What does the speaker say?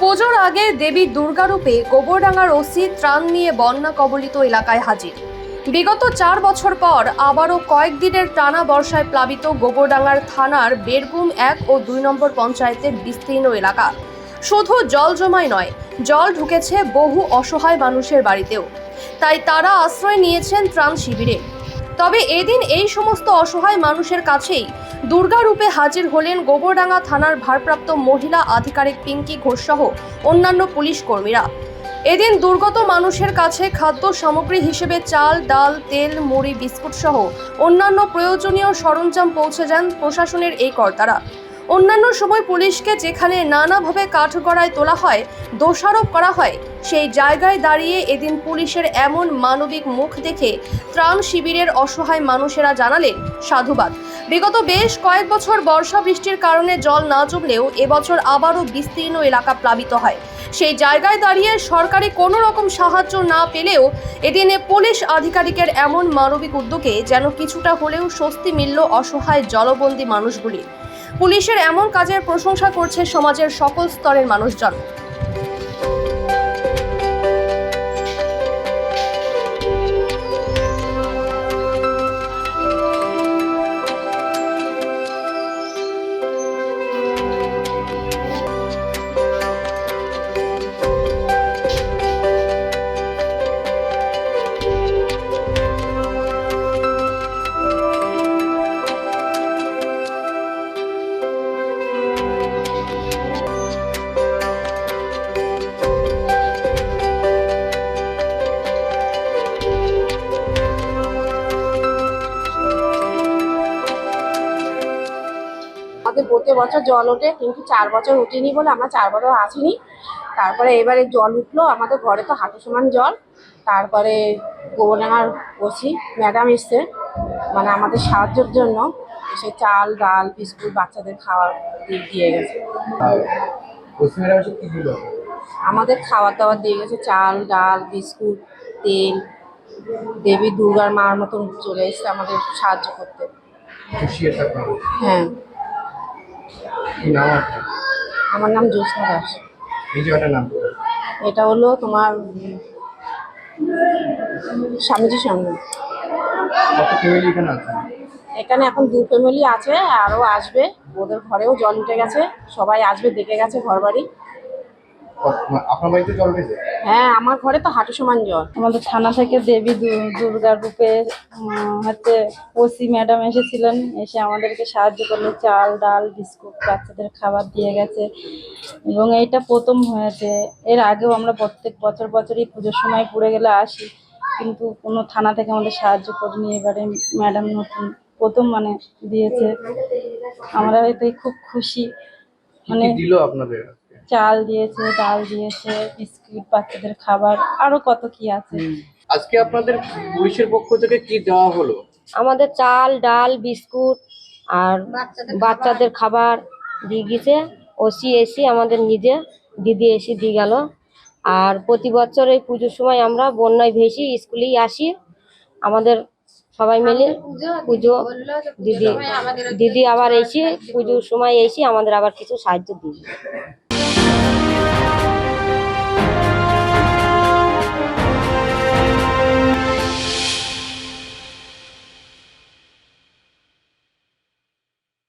পুজোর আগে দেবী দুর্গারূপে গোবরডাঙ্গার ওসি ত্রাণ নিয়ে বন্যা কবলিত এলাকায় হাজির। বিগত চার বছর পর আবারও কয়েকদিনের টানা বর্ষায় প্লাবিত গোবরডাঙ্গার থানার বেরগুম এক ও দুই নম্বর পঞ্চায়েতের বিস্তীর্ণ এলাকা। শুধু জল জমায় নয়, জল ঢুকেছে বহু অসহায় মানুষের বাড়িতেও। তাই তারা আশ্রয় নিয়েছেন ত্রাণ শিবিরে। তবে এদিন এই সমস্ত অসহায় মানুষের কাছেই দুর্গারূপে হাজির হলেন গোবরডাঙ্গা থানার ভারপ্রাপ্ত মহিলা আধিকারিক পিঙ্কি ঘোষসহ অন্যান্য পুলিশ কর্মীরা। এদিন দুর্গত মানুষের কাছে খাদ্য সামগ্রী হিসেবে চাল, ডাল, তেল, মুড়ি, বিস্কুট সহ অন্যান্য প্রয়োজনীয় সরঞ্জাম পৌঁছে যান প্রশাসনের এই কর্তারা। অন্যান্য সময় পুলিশকে যেখানে নানাভাবে কাঠগড়ায় তোলা হয়, দোষারোপ করা হয়, সেই জায়গায় দাঁড়িয়ে এদিন পুলিশের এমন মানবিক মুখ দেখে ত্রাণ শিবিরের অসহায় মানুষেরা জানালেন সাধুবাদ। বিগত বেশ কয়েক বছর বর্ষা বৃষ্টির কারণে জল না জমলেও এবছর আবারও বিস্তীর্ণ এলাকা প্লাবিত হয়। সেই জায়গায় দাঁড়িয়ে সরকারি কোনো রকম সাহায্য না পেলেও এদিনে পুলিশ আধিকারিকের এমন মানবিক উদ্যোগে যেন কিছুটা হলেও স্বস্তি মিলল অসহায় জলবন্দী মানুষগুলির। পুলিশের এমন কাজের প্রশংসা করছে সমাজের সকল স্তরের মানুষজন। প্রতি বছর জল ওঠে কিন্তু চার বছর উঠিনি বলে আমরা চার বছর আসিনি তারপরে এবারে জল উঠল আমাদের ঘরে তো হাঁটু সমান জল। তারপরে গোবরডাঙ্গার ওসি ম্যাডাম এসছে মানে আমাদের সাহায্যের জন্য। সে চাল ডাল বিস্কুট বাচ্চাদের খাওয়ার দিয়ে গেছে। আমাদের খাবার দাবার দিয়ে গেছে চাল ডাল বিস্কুট তেল। দেবী দুর্গার মার মতন চলে এসছে আমাদের সাহায্য করতে। হ্যাঁ। কি নাম? আপনার আমার নাম জ্যোৎস্না দাস। এই নাম? এটা হলো তোমার স্বামীজির সঙ্গে। কত ফ্যামিলি এখানে আছে? এখানে এখন দু ফ্যামিলি আছে আরও আসবে। ওদের ঘরেও জল উঠে গেছে সবাই আসবে দেখে গেছে ঘর বাড়ি আপনার বাড়িতে জল উঠেছে? হ্যাঁ আমার ঘরে তো হাঁটু সমান জল। আমাদের থানা থেকে দেবী দু- দুর্গার রূপে হচ্ছে ওসি ম্যাডাম এসেছিলেন এসে আমাদেরকে সাহায্য করল চাল ডাল বিস্কুট বাচ্চাদের খাবার দিয়ে গেছে। এবং এইটা প্রথম হয়েছে। এর আগেও আমরা প্রত্যেক বছর বছরই পুজোর সময় পুড়ে গেলে আসি কিন্তু কোনো থানা থেকে আমাদের সাহায্য করেনি। এবারে ম্যাডাম নতুন প্রথম মানে দিয়েছে। আমরা এতে খুব খুশি। মানে দিল আপনাদের? চাল দিয়েছে ডাল দিয়েছে বিস্কুট বাচ্চাদের খাবার আরও কত কি আছে। আজকে আপনাদের পুলিশের পক্ষ থেকে কি দেওয়া হলো? আমাদের চাল ডাল বিস্কুট আর বাচ্চাদের খাবার দিয়ে গেছে। ওসি এসি আমাদের নিজে দিদি এসি দিয়ে গেল। আর প্রতি বছর এই পুজোর সময় আমরা বন্যায় ভেসি স্কুলেই আসি। আমাদের সবাই মিলে পুজো দিদি দিদি আবার এসে পুজোর সময় এসে আমাদের আবার কিছু সাহায্য দিই